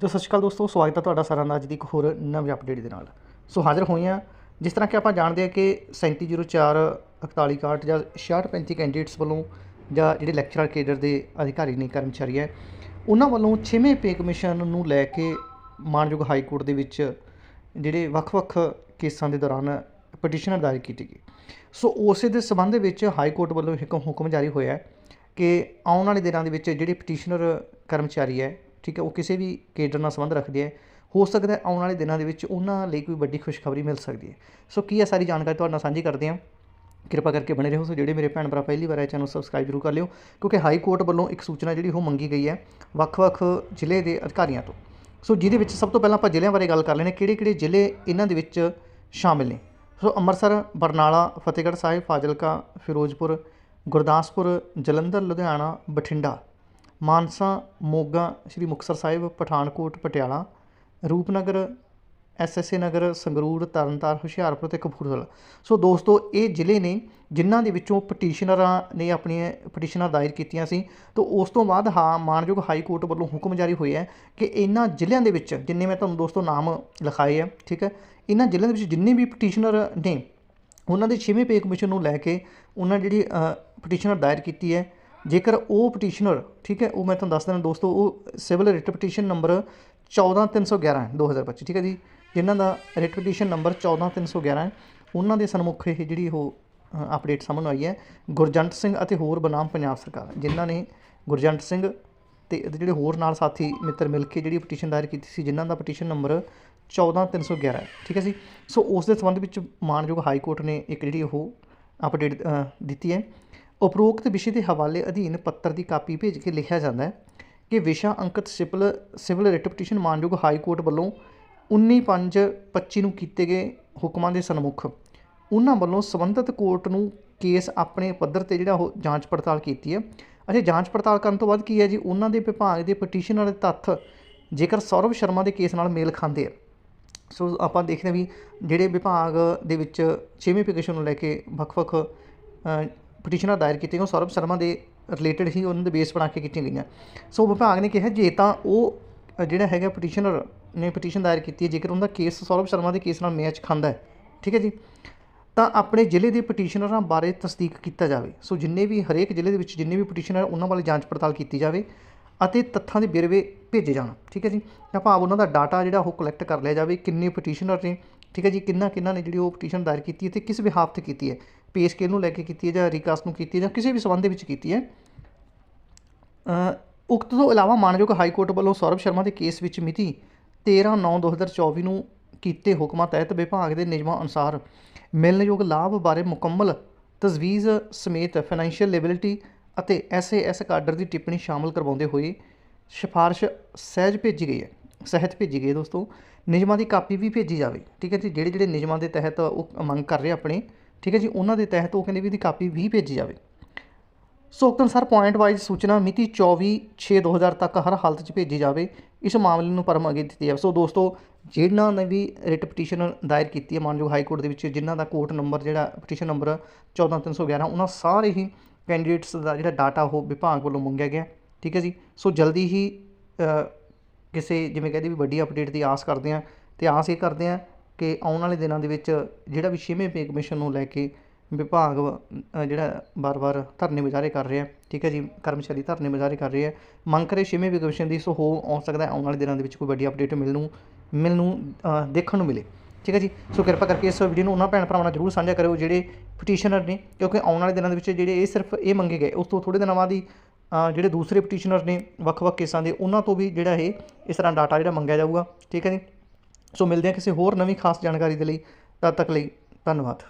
ਜੋ ਸਤਿ ਸ਼੍ਰੀ ਅਕਾਲ ਦੋਸਤੋ, ਸਵਾਗਤ ਹੈ ਤੁਹਾਡਾ ਸਾਰਿਆਂ ਦਾ ਅੱਜ ਦੀ ਇੱਕ ਹੋਰ ਨਵੀਂ ਅਪਡੇਟ ਦੇ ਨਾਲ। ਸੋ ਹਾਜ਼ਰ ਹੋਏ ਹਾਂ। ਜਿਸ ਤਰ੍ਹਾਂ ਕਿ ਆਪਾਂ ਜਾਣਦੇ ਹਾਂ ਕਿ 3704 4161 ਜਾਂ 6635 ਕੈਂਡੀਡੇਟਸ ਵੱਲੋਂ ਜਾਂ ਜਿਹੜੇ ਲੈਕਚਰਰ ਕੇਡਰ ਦੇ ਅਧਿਕਾਰੀ ਨੇ, ਕਰਮਚਾਰੀ ਹੈ, ਉਹਨਾਂ ਵੱਲੋਂ 6ਵੇਂ ਪੇ ਕਮਿਸ਼ਨ ਨੂੰ ਲੈ ਕੇ ਮਾਨਯੋਗ ਹਾਈ ਕੋਰਟ ਦੇ ਵਿੱਚ ਜਿਹੜੇ ਵੱਖ-ਵੱਖ ਕੇਸਾਂ ਦੇ ਦੌਰਾਨ ਪਟੀਸ਼ਨਰ ਦਾਇਰ ਕੀਤੀ ਗਈ। ਸੋ ਉਸੇ ਦੇ ਸਬੰਧ ਦੇ ਵਿੱਚ ਹਾਈ ਕੋਰਟ ਵੱਲੋਂ ਇੱਕ ਹੁਕਮ ਜਾਰੀ ਹੋਇਆ ਹੈ ਕਿ ਆਉਣ ਵਾਲੇ ਦਿਨਾਂ ਦੇ ਵਿੱਚ ਜਿਹੜੇ ਪਟੀਸ਼ਨਰ ਕਰਮਚਾਰੀ ਹੈ ਠੀਕ ਹੈ, ਉਹ ਕਿਸੇ ਵੀ ਕੇਡਰ ਨਾਲ ਸੰਬੰਧ ਰੱਖਦੇ ਹੈ, ਹੋ ਸਕਦਾ ਆਉਣ ਵਾਲੇ ਦਿਨਾਂ ਦੇ ਵਿੱਚ ਉਹਨਾਂ ਲਈ ਕੋਈ ਵੱਡੀ ਖੁਸ਼ਖਬਰੀ ਮਿਲ ਸਕਦੀ ਹੈ। ਸੋ ਕੀ ਹੈ ਸਾਰੀ ਜਾਣਕਾਰੀ ਤੁਹਾਡੇ ਨਾਲ ਸਾਂਝੀ ਕਰਦੇ ਹਾਂ। ਕਿਰਪਾ ਕਰਕੇ ਬਣੇ ਰਹੋ, ਸੋ ਜਿਹੜੇ ਮੇਰੇ ਭੈਣ ਭਰਾ ਪਹਿਲੀ ਵਾਰ ਇਹ ਚੈਨਲ ਸਬਸਕ੍ਰਾਈਬ ਜ਼ਰੂਰ ਕਰ ਲਿਓ, ਕਿਉਂਕਿ ਹਾਈ ਕੋਰਟ ਵੱਲੋਂ ਇੱਕ ਸੂਚਨਾ ਜਿਹੜੀ ਉਹ ਮੰਗੀ ਗਈ ਹੈ, ਵੱਖ-ਵੱਖ ਜ਼ਿਲ੍ਹੇ ਦੇ ਅਧਿਕਾਰੀਆਂ ਤੋਂ। ਸੋ ਜਿਹਦੇ ਵਿੱਚ ਸਭ ਤੋਂ ਪਹਿਲਾਂ ਆਪਾਂ ਜ਼ਿਲ੍ਹਿਆਂ ਬਾਰੇ ਗੱਲ ਕਰ ਲੈਣੇ ਕਿਹੜੇ-ਕਿਹੜੇ ਜ਼ਿਲ੍ਹੇ ਇਹਨਾਂ ਦੇ ਵਿੱਚ ਸ਼ਾਮਿਲ ਨੇ। ਸੋ ਅੰਮ੍ਰਿਤਸਰ, ਬਰਨਾਲਾ, ਫਤਿਹਗੜ੍ਹ ਸਾਹਿਬ, ਫਾਜ਼ਿਲਕਾ, ਫਿਰੋਜ਼ਪੁਰ, ਗੁਰਦਾਸਪੁਰ, ਜਲੰਧਰ, ਲੁਧਿਆਣਾ, ਬਠਿੰਡਾ। ਮਾਨਸਾ, ਮੋਗਾ, ਸ਼੍ਰੀ ਮੁਕਤਸਰ ਸਾਹਿਬ, ਪਠਾਨਕੋਟ, ਪਟਿਆਲਾ, ਰੂਪਨਗਰ ਐਸਐਸਏ ਨਗਰ, ਸੰਗਰੂਰ, ਤਰਨਤਾਰਨ, ਹੁਸ਼ਿਆਰਪੁਰ ਅਤੇ ਕਪੂਰਥਲਾ। ਸੋ ਦੋਸਤੋ, ਇਹ ਜ਼ਿਲ੍ਹੇ ਨੇ ਜਿਨ੍ਹਾਂ ਦੇ ਵਿੱਚੋਂ ਪਟੀਸ਼ਨਰਾਂ ਨੇ ਆਪਣੀਆਂ ਪਟੀਸ਼ਨਾਂ ਦਾਇਰ ਕੀਤੀਆਂ ਸੀ। ਤੋਂ ਉਸ ਤੋਂ ਬਾਅਦ ਹਾਂ ਮਾਨਯੋਗ ਹਾਈ ਕੋਰਟ ਵੱਲੋਂ ਹੁਕਮ ਜਾਰੀ ਹੋਇਆ ਹੈ ਕਿ ਇਹਨਾਂ ਜ਼ਿਲ੍ਹਿਆਂ ਦੇ ਵਿੱਚ ਜਿੰਨੇ ਮੈਂ ਤੁਹਾਨੂੰ ਦੋਸਤੋ ਨਾਮ ਲਿਖਾਏ ਆ, ਠੀਕ ਹੈ, ਇਹਨਾਂ ਜ਼ਿਲ੍ਹਿਆਂ ਦੇ ਵਿੱਚ ਜਿੰਨੇ ਵੀ ਪਟੀਸ਼ਨਰ ਨੇ, ਉਹਨਾਂ ਦੇ 6ਵੇਂ ਪੇ ਕਮਿਸ਼ਨ ਨੂੰ ਲੈ ਕੇ ਉਹਨਾਂ ਜਿਹੜੀ ਪਟੀਸ਼ਨਰ ਦਾਇਰ ਕੀਤੀ ਹੈ। ਜੇਕਰ ਉਹ ਪਟੀਸ਼ਨਰ ਠੀਕ ਹੈ, ਉਹ ਮੈਂ ਤੁਹਾਨੂੰ ਦੱਸ ਦਿੰਦਾ ਦੋਸਤੋ, ਉਹ ਸਿਵਲ ਰਿਟ ਪਟੀਸ਼ਨ ਨੰਬਰ 14311 ਹੈ 2025 ਠੀਕ ਹੈ ਜੀ। ਜਿਨ੍ਹਾਂ ਦਾ ਰਿਟ ਪਟੀਸ਼ਨ ਨੰਬਰ 14311 ਹੈ, ਉਹਨਾਂ ਦੇ ਸਨਮੁਖ ਇਹ ਜਿਹੜੀ ਉਹ ਅਪਡੇਟ ਸਾਹਮਣੇ ਆਈ ਹੈ, ਗੁਰਜੰਟ ਸਿੰਘ ਅਤੇ ਹੋਰ ਬਨਾਮ ਪੰਜਾਬ ਸਰਕਾਰ, ਜਿਨ੍ਹਾਂ ਨੇ ਗੁਰਜੰਟ ਸਿੰਘ ਤੇ ਜਿਹੜੇ ਹੋਰ ਨਾਲ ਸਾਥੀ ਮਿੱਤਰ ਮਿਲ ਕੇ ਜਿਹੜੀ ਪਟੀਸ਼ਨ ਦਾਇਰ ਕੀਤੀ ਸੀ, ਜਿਨ੍ਹਾਂ ਦਾ ਪਟੀਸ਼ਨ ਨੰਬਰ 14311 ਹੈ, ਠੀਕ ਹੈ ਜੀ। ਸੋ ਉਸ ਦੇ ਸੰਬੰਧ ਵਿੱਚ ਮਾਨਯੋਗ ਹਾਈ ਕੋਰਟ ਨੇ ਇੱਕ ਜਿਹੜੀ ਉਹ ਅਪਡੇਟ ਦਿੱਤੀ ਹੈ। ਉਪਰੋਕਤ ਵਿਸ਼ੇ ਦੇ ਹਵਾਲੇ ਅਧੀਨ ਪੱਤਰ ਦੀ ਕਾਪੀ ਭੇਜ ਕੇ ਲਿਖਿਆ ਜਾਂਦਾ ਹੈ ਕਿ ਵਿਸ਼ਾ ਅੰਕਿਤ ਸਿਵਲ ਸਿਵਲ ਰਿਟ ਪਟੀਸ਼ਨ ਮਾਨਯੋਗ ਹਾਈ ਕੋਰਟ ਵੱਲੋਂ 19/5/25 ਨੂੰ ਕੀਤੇ ਗਏ ਹੁਕਮਾਂ ਦੇ ਸਨਮੁਖ। ਉਹਨਾਂ ਵੱਲੋਂ ਸੰਬੰਧਿਤ ਕੋਰਟ ਨੂੰ ਕੇਸ ਆਪਣੇ ਪੱਧਰ ਤੇ ਜਿਹੜਾ ਉਹ ਜਾਂਚ ਪੜਤਾਲ ਕੀਤੀ ਹੈ। ਅਤੇ ਜਾਂਚ ਪੜਤਾਲ ਕਰਨ ਤੋਂ ਬਾਅਦ ਕੀ ਹੈ ਜੀ? ਉਹਨਾਂ ਦੇ ਵਿਭਾਗ ਦੇ ਪਟੀਸ਼ਨ ਵਾਲੇ ਤੱਥ ਜੇਕਰ ਸੌਰਵ ਸ਼ਰਮਾ ਦੇ ਕੇਸ ਨਾਲ ਮੇਲ ਖਾਂਦੇ ਆ। ਸੋ ਆਪਾਂ ਦੇਖਦੇ ਵੀ ਜਿਹੜੇ ਵਿਭਾਗ ਦੇ ਵਿੱਚ 6ਵੇਂ ਪਟੀਸ਼ਨ ਨੂੰ ਲੈ ਕੇ ਵੱਖ-ਵੱਖ ਪਟੀਸ਼ਨਾਂ ਦਾਇਰ ਕੀਤੀਆਂ ਉਹ ਸੌਰਭ ਸ਼ਰਮਾ ਦੇ ਰਿਲੇਟਡ ਹੀ ਉਹਨਾਂ ਦੇ ਬੇਸ ਬਣਾ ਕੇ ਕੀਤੀਆਂ ਗਈਆਂ। ਸੋ ਵਿਭਾਗ ਨੇ ਕਿਹਾ, ਜੇ ਤਾਂ ਉਹ ਜਿਹੜਾ ਹੈਗਾ ਪਟੀਸ਼ਨਰ ਨੇ ਪਟੀਸ਼ਨ ਦਾਇਰ ਕੀਤੀ ਹੈ, ਜੇਕਰ ਉਹਦਾ ਕੇਸ ਸੌਰਭ ਸ਼ਰਮਾ ਦੇ ਕੇਸ ਨਾਲ ਮੈਚ ਖਾਂਦਾ ਹੈ, ਠੀਕ ਹੈ ਜੀ, ਤਾਂ ਆਪਣੇ ਜ਼ਿਲ੍ਹੇ ਦੇ ਪਟੀਸ਼ਨਰਾਂ ਬਾਰੇ ਤਸਦੀਕ ਕੀਤਾ ਜਾਵੇ। ਸੋ ਜਿੰਨੇ ਵੀ ਹਰੇਕ ਜ਼ਿਲ੍ਹੇ ਦੇ ਵਿੱਚ ਜਿੰਨੇ ਵੀ ਪਟੀਸ਼ਨਰ ਉਹਨਾਂ ਬਾਰੇ ਜਾਂਚ ਪੜਤਾਲ ਕੀਤੀ ਜਾਵੇ ਅਤੇ ਤੱਥਾਂ ਦੇ ਵੇਰਵੇ ਭੇਜੇ ਜਾਣ, ਠੀਕ ਹੈ ਜੀ। ਤਾਂ ਭਾਵ ਉਹਨਾਂ ਦਾ ਡਾਟਾ ਜਿਹੜਾ ਉਹ ਕਲੈਕਟ ਕਰ ਲਿਆ ਜਾਵੇ, ਕਿੰਨੇ ਪਟੀਸ਼ਨਰ ਨੇ ਠੀਕ ਹੈ ਜੀ, ਕਿੰਨਾ ਕਿੰਨਾ ਨੇ ਜਿਹੜੀ ਉਹ ਪਟੀਸ਼ਨ ਦਾਇਰ ਕੀਤੀ ਹੈ ਤੇ ਕਿਸ ਵਿਹਾਰ ਤੇ ਕੀਤੀ ਹੈ? ਪੇ ਸਕੇਲ ਨੂੰ ਲੈ ਕੇ ਕੀਤੀ ਹੈ ਜਾਂ ਰੀਕਾਸਟ ਨੂੰ ਕੀਤੀ ਹੈ ਜਾਂ ਕਿਸੇ ਵੀ ਸਬੰਧ ਦੇ ਵਿੱਚ ਕੀਤੀ ਹੈ? ਉਕਤ ਤੋਂ ਇਲਾਵਾ ਮਾਨਯੋਗ ਹਾਈ ਕੋਰਟ ਵੱਲੋਂ ਸੌਰਵ ਸ਼ਰਮਾ ਦੇ ਕੇਸ ਵਿੱਚ ਮਿਤੀ 13/9/2024 ਨੂੰ ਕੀਤੇ ਹੁਕਮਾਂ ਤਹਿਤ ਵਿਭਾਗ ਦੇ ਨਿਯਮਾਂ ਅਨੁਸਾਰ ਮਿਲਣਯੋਗ ਲਾਭ ਬਾਰੇ ਮੁਕੰਮਲ ਤਜਵੀਜ਼ ਸਮੇਤ ਫਾਈਨੈਂਸ਼ੀਅਲ ਲੈਬਿਲਿਟੀ ਅਤੇ ਐਸਏਐਸ ਕਾਡਰ ਦੀ ਟਿੱਪਣੀ ਸ਼ਾਮਲ ਕਰਵਾਉਂਦੇ ਹੋਏ ਸਿਫਾਰਿਸ਼ ਸਹਿਜ ਭੇਜੀ ਗਈ ਹੈ। ਸਹਿਤ ਭੇਜੀ ਗਈ ਦੋਸਤੋ। ਨਿਯਮਾਂ ਦੀ ਕਾਪੀ ਵੀ ਭੇਜੀ ਜਾਵੇ। ਠੀਕ ਹੈ ਜੀ, ਜਿਹੜੇ ਜਿਹੜੇ ਨਿਯਮਾਂ ਦੇ ਤਹਿਤ ਉਹ ਮੰਗ ਕਰ ਰਹੇ ਆਪਣੇ, ਠੀਕ ਹੈ ਜੀ, ਉਹਨਾਂ ਦੇ ਤਹਿਤ ਉਹ ਕਹਿੰਦੇ ਵੀ ਇਹਦੀ ਕਾਪੀ ਵੀ ਭੇਜੀ ਜਾਵੇ। ਸੋ ਉਕਤ ਪੁਆਇੰਟ ਵਾਈਜ਼ ਸੂਚਨਾ ਮਿਤੀ 24/6/2000 ਤੱਕ ਹਰ ਹਾਲਤ 'ਚ ਭੇਜੀ ਜਾਵੇ। ਇਸ ਮਾਮਲੇ ਨੂੰ ਪਰਮ ਅੱਗੇ ਦਿੱਤੀ ਜਾਵੇ। ਸੋ ਦੋਸਤੋ, ਜਿਨ੍ਹਾਂ ਨੇ ਵੀ ਰਿਟ ਪਟੀਸ਼ਨ ਦਾਇਰ ਕੀਤੀ ਹੈ ਮਾਨਯੋਗ ਹਾਈ ਕੋਰਟ ਦੇ ਵਿੱਚ ਜਿਨ੍ਹਾਂ ਦਾ ਕੋਰਟ ਨੰਬਰ ਜਿਹੜਾ ਪਟੀਸ਼ਨ ਨੰਬਰ 14311 ਉਹਨਾਂ ਸਾਰੇ ਹੀ ਕੈਂਡੀਡੇਟਸ ਦਾ ਜਿਹੜਾ ਡਾਟਾ ਉਹ ਵਿਭਾਗ ਵੱਲੋਂ ਮੰਗਿਆ ਗਿਆ। ਠੀਕ ਹੈ ਜੀ, ਸੋ ਜਲਦੀ ਹੀ ਕਿਸੇ ਜਿਵੇਂ ਕਹਿ ਕਹਿੰਦੇ ਵੀ ਵੱਡੀ ਅਪਡੇਟ ਦੀ ਆਸ ਕਰਦੇ ਹਾਂ ਅਤੇ ਆਸ ਇਹ ਕਰਦੇ ਹਾਂ ਕਿ ਆਉਣ ਵਾਲੇ ਦਿਨਾਂ ਦੇ ਵਿੱਚ ਜਿਹੜਾ ਵੀ ਛੇਵੇਂ ਪੇ ਕਮਿਸ਼ਨ ਨੂੰ ਲੈ ਕੇ ਵਿਭਾਗ ਜਿਹੜਾ ਵਾਰ ਵਾਰ ਧਰਨੇ ਮੁਜ਼ਾਹਰੇ ਕਰ ਰਿਹਾ, ਠੀਕ ਹੈ ਜੀ, ਕਰਮਚਾਰੀ ਧਰਨੇ ਮੁਜ਼ਾਹਰੇ ਕਰ ਰਹੇ ਆ ਮੰਗ ਕਰੇ ਛੇਵੇਂ ਪੇ ਕਮਿਸ਼ਨ ਦੀ ਸੋ ਹੋ ਹੋ ਸਕਦਾ ਆਉਣ ਵਾਲੇ ਦਿਨਾਂ ਦੇ ਵਿੱਚ ਕੋਈ ਵੱਡੀ ਅਪਡੇਟ ਮਿਲ ਨੂੰ ਮਿਲ ਨੂੰ ਦੇਖਣ ਨੂੰ ਮਿਲੇ, ਠੀਕ ਹੈ ਜੀ? ਸੋ ਕਿਰਪਾ ਕਰਕੇ ਇਸ ਵੀਡੀਓ ਨੂੰ ਉਹਨਾਂ ਭੈਣ ਭਰਾਵਾਂ ਨਾਲ ਜਰੂਰ ਸਾਂਝਾ ਕਰਿਓ ਜਿਹੜੇ ਪਟੀਸ਼ਨਰ ਨੇ, ਕਿਉਂਕਿ ਆਉਣ ਵਾਲੇ ਦਿਨਾਂ ਦੇ ਵਿੱਚ ਜਿਹੜੇ ਇਹ ਸਿਰਫ ਇਹ ਮੰਗੇ ਗਏ, ਉਸ ਤੋਂ ਥੋੜੇ ਦਿਨਾਂ ਬਾਅਦ ਹੀ ਜਿਹੜੇ ਦੂਸਰੇ ਪਟੀਸ਼ਨਰ ਨੇ ਵੱਖ-ਵੱਖ ਕੇਸਾਂ ਦੇ, ਉਹਨਾਂ ਤੋਂ ਵੀ ਜਿਹੜਾ ਇਹ, ਇਸ ਤਰ੍ਹਾਂ ਡਾਟਾ ਜਿਹੜਾ ਮੰਗਿਆ ਜਾਊਗਾ। ਠੀਕ ਹੈ ਜੀ? ਸੋ ਮਿਲਦੇ ਹਾਂ ਕਿਸੇ ਹੋਰ ਨਵੀਂ ਖਾਸ ਜਾਣਕਾਰੀ ਦੇ ਲਈ, ਤਦ ਤੱਕ ਲਈ ਧੰਨਵਾਦ।